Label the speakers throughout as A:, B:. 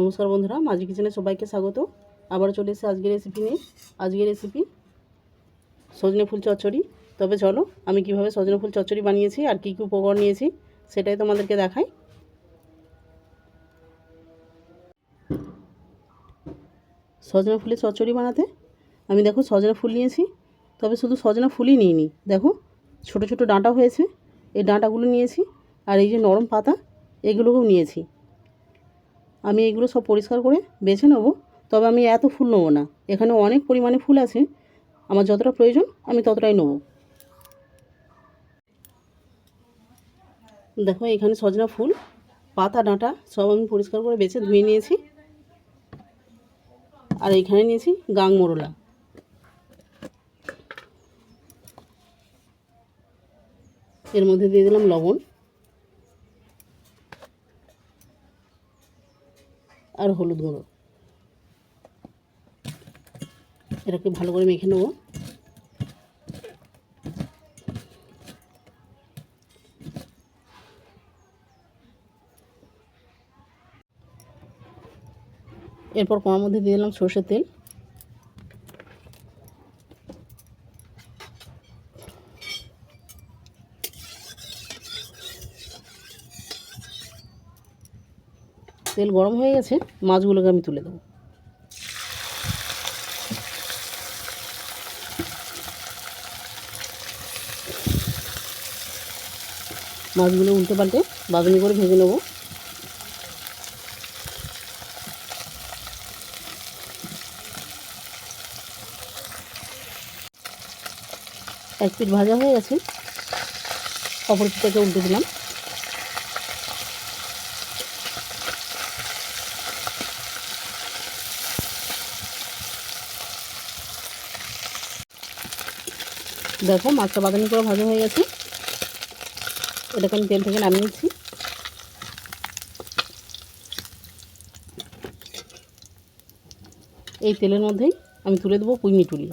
A: নমস্কার বন্ধুরা, মাঝি কিচেনে সবাইকে স্বাগত। আবার চলে এসে আজকের রেসিপি নিয়ে। আজকের রেসিপি সজনে ফুল চচ্চড়ি। তবে চলো, আমি কীভাবে সজনে ফুল চচ্চড়ি বানিয়েছি আর কী কী উপকরণ নিয়েছি, সেটাই তোমাদেরকে দেখাই। সজনে ফুলের চচ্চড়ি বানাতে, আমি দেখো সজনে ফুল নিয়েছি, তবে শুধু সজনা ফুলই নিইনি। দেখো, ছোট ছোট ডাঁটা হয়েছে, এই ডাঁটাগুলো নিয়েছি, আর এই যে নরম পাতা, এগুলোকেও নিয়েছি। আমি এগুলো সব পরিষ্কার করে বেছে নেব। তবে আমি এত ফুল নেব না। এখানে অনেক পরিমাণে ফুল আছে। আমার যতটা প্রয়োজন, আমি ততটাই নেব। দেখো, এখানে সজনা ফুল, পাতা, ডাঁটা, সব আমি পরিষ্কার করে বেছে ধুয়ে নিয়েছি। আর এখানে নিয়েছি গাং মোরলা এর মধ্যে দিয়ে দিলাম লবণ। আর হলুদ গুঁড়ো। এটাকে ভালো করে মেখে নেব। এরপর কমার মধ্যে দিয়ে দিলাম সর্ষের তেল। তেল গরম হয়ে গেছে, মাছগুলোকে আমি তুলে দেবো। মাছগুলো উল্টে পাল্টে বাদামি করে ভেজে নেব। এক পিঠ ভাজা হয়ে গেছে। অপর পিঠটাকে উল্টে দিলাম। দেখো মাছটা বাদামি করে ভাজা হয়ে গেছে। এটাকে আমি তেল থেকে নামিয়েছি এই তেলের মধ্যেই আমি তুলে দেবো পুঁই মিটুলি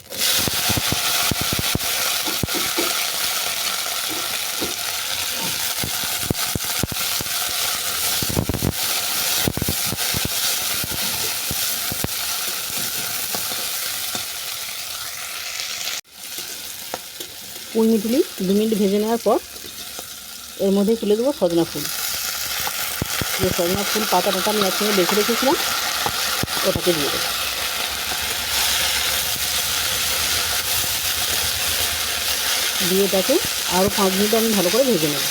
A: পুঁই মিটুলি দু মিনিট ভেজে নেওয়ার পর এর মধ্যে তুলে দেবো সজনা ফুল। যে সজনা ফুল পাতা টাতা আমি একসঙ্গে বেছে রেখেছিলাম, ওটাকে দিয়ে দেবো। দিয়ে এটাকে আরও পাঁচ মিনিট আমি ভালো করে ভেজে নেব।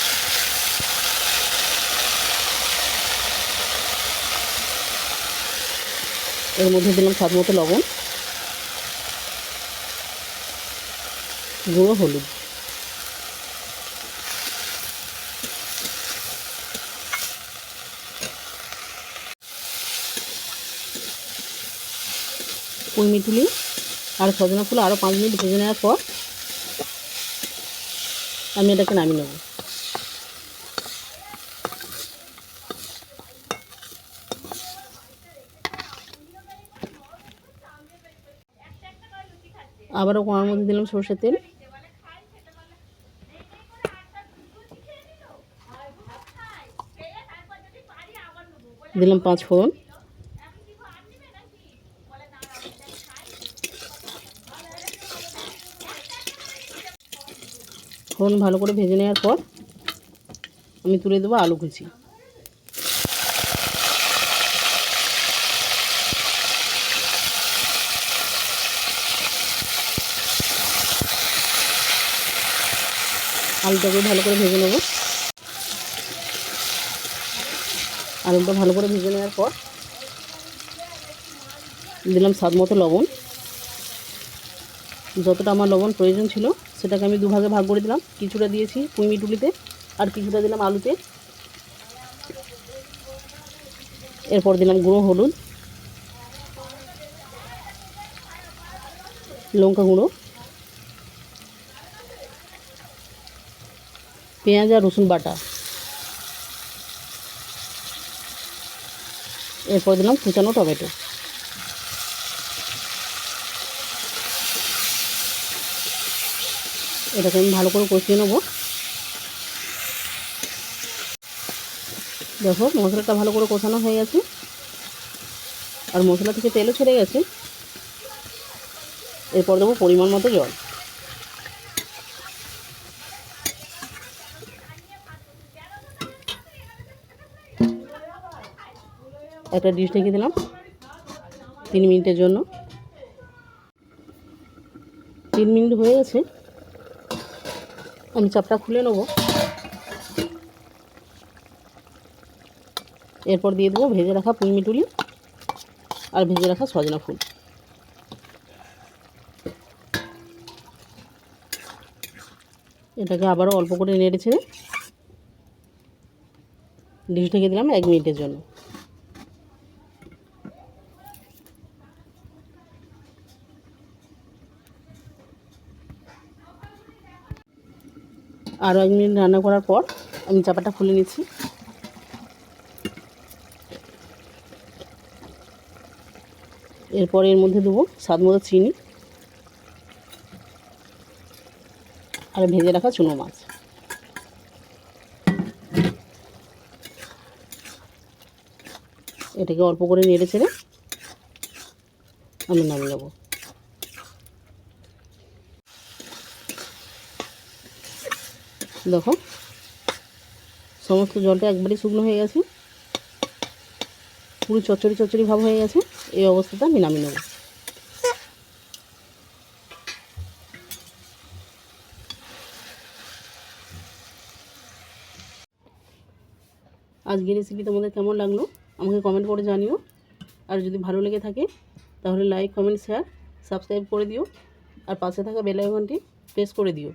A: এর মধ্যে দিলাম স্বাদ মতো লবণ। গুঁড়ো হলুদ। কুইমি তুলি আর সজনা ফুল আরও পাঁচ মিনিট ভেজে নেওয়ার পর আমি এটাকে নামিয়ে নেব। আবারও কোয়ার মধ্যে দিলাম সর্ষের তেল। দিলাম পাঁচ ফোড়ন। ফোড়ন ভালো করে ভেজে নেওয়ার পর আমি তুলে দেবো আলু কুচি। আলুটাকে ভালো করে ভেজে নেব। আলুটা ভালো করে ভেজে নেওয়ার পর দিলাম স্বাদ মতো লবণ। যতটা আমার লবণ প্রয়োজন ছিল, সেটাকে আমি দুভাগে ভাগ করে দিলাম। কিছুটা দিয়েছি পুঁই টুলিতে আর কিছুটা দিলাম আলুতে। এরপর দিলাম গুঁড়ো হলুদ, লঙ্কা গুঁড়ো। পেঁয়াজ আর রসুন বাটা। এরপর দিলাম কুচানো টমেটো। এটাকে আমি ভালো করে কষিয়ে নেব। দেখো, মশলাটা ভালো করে কষানো হয়ে গেছে। আর মশলা থেকে তেলও ছেড়ে গেছে। এরপর দেবো পরিমাণ মতো জল। একটা ডিশ ঢেকে দিলাম তিন মিনিটের জন্য। তিন মিনিট হয়ে গেছে। আমি চাপটা খুলে নেব। এরপর দিয়ে দেবো ভেজে রাখা পুঁই মিটুলি আর ভেজে রাখা সজনা ফুল। এটাকে আবারও অল্প করে নেড়ে ছেড়ে ডিশ ঢেকে দিলাম এক মিনিটের জন্য। আরও এক মিনিট রান্না করার পর আমি চাপাটা খুলে নিচ্ছি। এরপর এর মধ্যে দেবো স্বাদ মতো চিনি আর ভেজে রাখা চুনো মাছ। এটাকে অল্প করে নেড়ে চেড়ে আমি নামিয়ে নেব। দেখো। সমস্ত জলটা একবারই শুকনো হয়ে গেছে। পুরো চচ্চড়ি চচ্চড়ি ভাব হয়ে গেছে। এই অবস্থাটা আমি নামিয়ে নেব। আজকের রেসিপি তোমাদের কেমন লাগল? আমাকে কমেন্ট করে জানিও। আর যদি ভালো লেগে থাকে, তাহলে লাইক কমেন্ট শেয়ার সাবস্ক্রাইব করে দিও। আর পাশে থাকা বেল আইকনটি প্রেস করে দিও।